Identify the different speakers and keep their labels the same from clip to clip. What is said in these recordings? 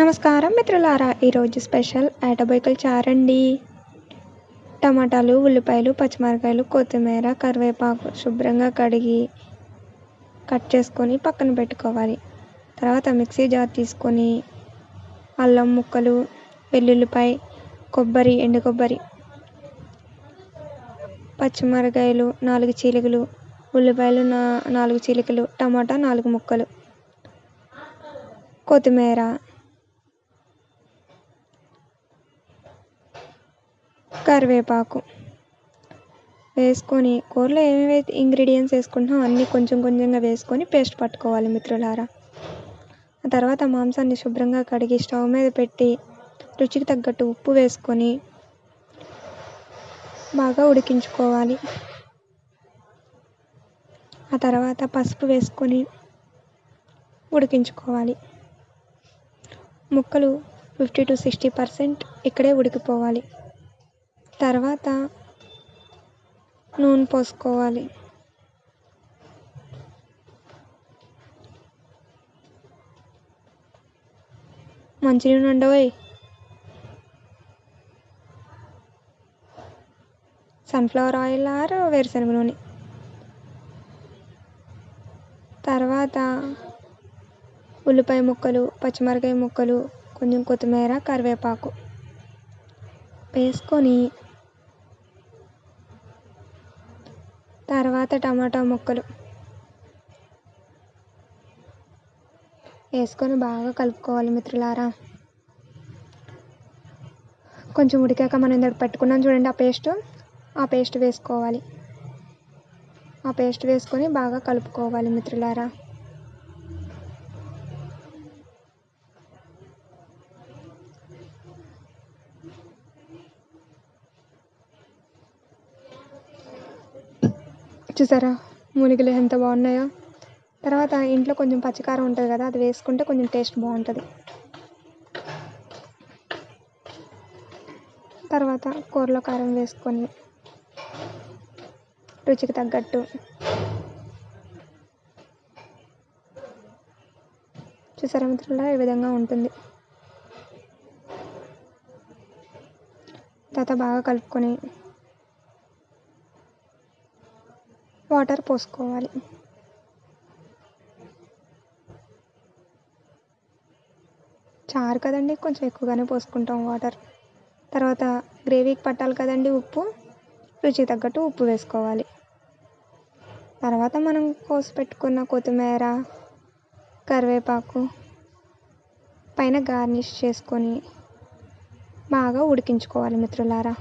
Speaker 1: నమస్కారం మిత్రులారా ఈరోజు స్పెషల్ ఆటోబైకల్ చారండి. టమాటాలు ఉల్లిపాయలు పచ్చిమిరకాయలు కొత్తిమీర కరివేపాకు శుభ్రంగా కడిగి కట్ చేసుకొని పక్కన పెట్టుకోవాలి. తర్వాత మిక్సీ జార్ తీసుకొని అల్లం ముక్కలు వెల్లుల్లిపాయ కొబ్బరి ఎండు కొబ్బరి పచ్చిమిరకాయలు నాలుగు చీలికలు ఉల్లిపాయలు నా నాలుగు చీలికలు టమాటా నాలుగు ముక్కలు కొత్తిమీర కరివేపాకు వేసుకొని కూరలో ఏమేమి ఇంగ్రీడియంట్స్ వేసుకుంటున్నాం అన్నీ కొంచెం కొంచెంగా వేసుకొని పేస్ట్ పట్టుకోవాలి మిత్రులారా. ఆ తర్వాత మాంసాన్ని శుభ్రంగా కడిగి స్టవ్ మీద పెట్టి రుచికి తగ్గట్టు ఉప్పు వేసుకొని బాగా ఉడికించుకోవాలి. ఆ తర్వాత పసుపు వేసుకొని ఉడికించుకోవాలి. ముక్కలు ఫిఫ్టీ టు సిక్స్టీ పర్సెంట్ ఇక్కడే ఉడికిపోవాలి. తర్వాత నూనె పోసుకోవాలి. మంచి నూనె ఉండవోయ్ సన్ఫ్లవర్ ఆయిల్ ఆర్ వేరుశనగ నూనె. తర్వాత ఉల్లిపాయ ముక్కలు పచ్చిమిరకాయ ముక్కలు కొంచెం కొత్తిమీర కరివేపాకు. వేసుకొని తర్వాత టమాటా ముక్కలు. వేసుకొని బాగా కలుపుకోవాలి మిత్రులారా. కొంచెం ఉడికాక మనం ఇందాక పెట్టుకున్నాం చూడండి ఆ పేస్ట్. ఆ పేస్ట్ వేసుకోవాలి. ఆ పేస్ట్ వేసుకొని బాగా కలుపుకోవాలి మిత్రులారా. చూసారా? మునిగలు ఎంత బాగున్నాయో. తర్వాత ఇంట్లో కొంచెం పచ్చికారం ఉంటుంది కదా అది వేసుకుంటే కొంచెం టేస్ట్ బాగుంటుంది. తర్వాత కూరలో కారం వేసుకొని రుచికి తగ్గట్టు చూసారా మిత్రుల ఈ విధంగా ఉంటుంది. తర్వాత బాగా కలుపుకొని వాటర్ పోసుకోవాలి. చారు కదండి కొంచెం ఎక్కువగానే పోసుకుంటాం వాటర్. తర్వాత గ్రేవీకి పట్టాలి కదండి ఉప్పు. రుచికి తగ్గట్టు ఉప్పు వేసుకోవాలి. తర్వాత మనం కోసి పెట్టుకున్న కొత్తిమీర కరివేపాకు పైన గార్నిష్ చేసుకొని బాగా ఉడికించుకోవాలి మిత్రులారా.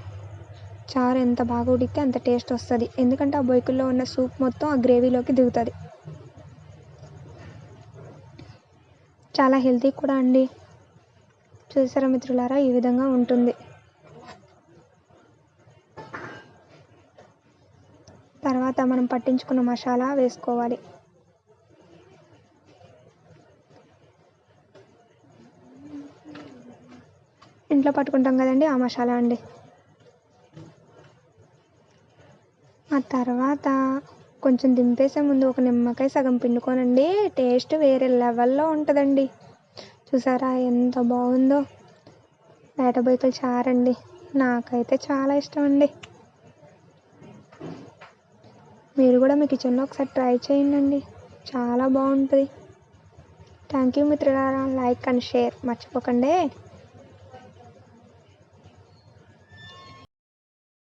Speaker 1: చారు ఎంత బాగా ఉడికితే అంత టేస్ట్ వస్తుంది. ఎందుకంటే ఆ బొయ్కుల్లో ఉన్న సూప్ మొత్తం ఆ గ్రేవీలోకి దిగుతుంది. చాలా హెల్తీ కూడా అండి. చూసారా మిత్రులారా? ఈ విధంగా ఉంటుంది. తర్వాత మనం పట్టించుకున్న మసాలా వేసుకోవాలి. ఇంట్లో పట్టుకుంటాం కదండి ఆ మసాలా అండి. ఆ తర్వాత కొంచెం దింపేసే ముందు ఒక నిమ్మకాయ సగం పిండుకోనండి. టేస్ట్ వేరే లెవెల్లో ఉంటుందండి. చూసారా ఎంత బాగుందో? వేటబొయ్యకలు చారండి. నాకైతే చాలా ఇష్టం అండి మీరు కూడా మీ కిచెన్లో ఒకసారి ట్రై చేయండి చాలా బాగుంటుంది. థ్యాంక్ యూ మిత్రులారా. లైక్ అండ్ షేర్ మర్చిపోకండి.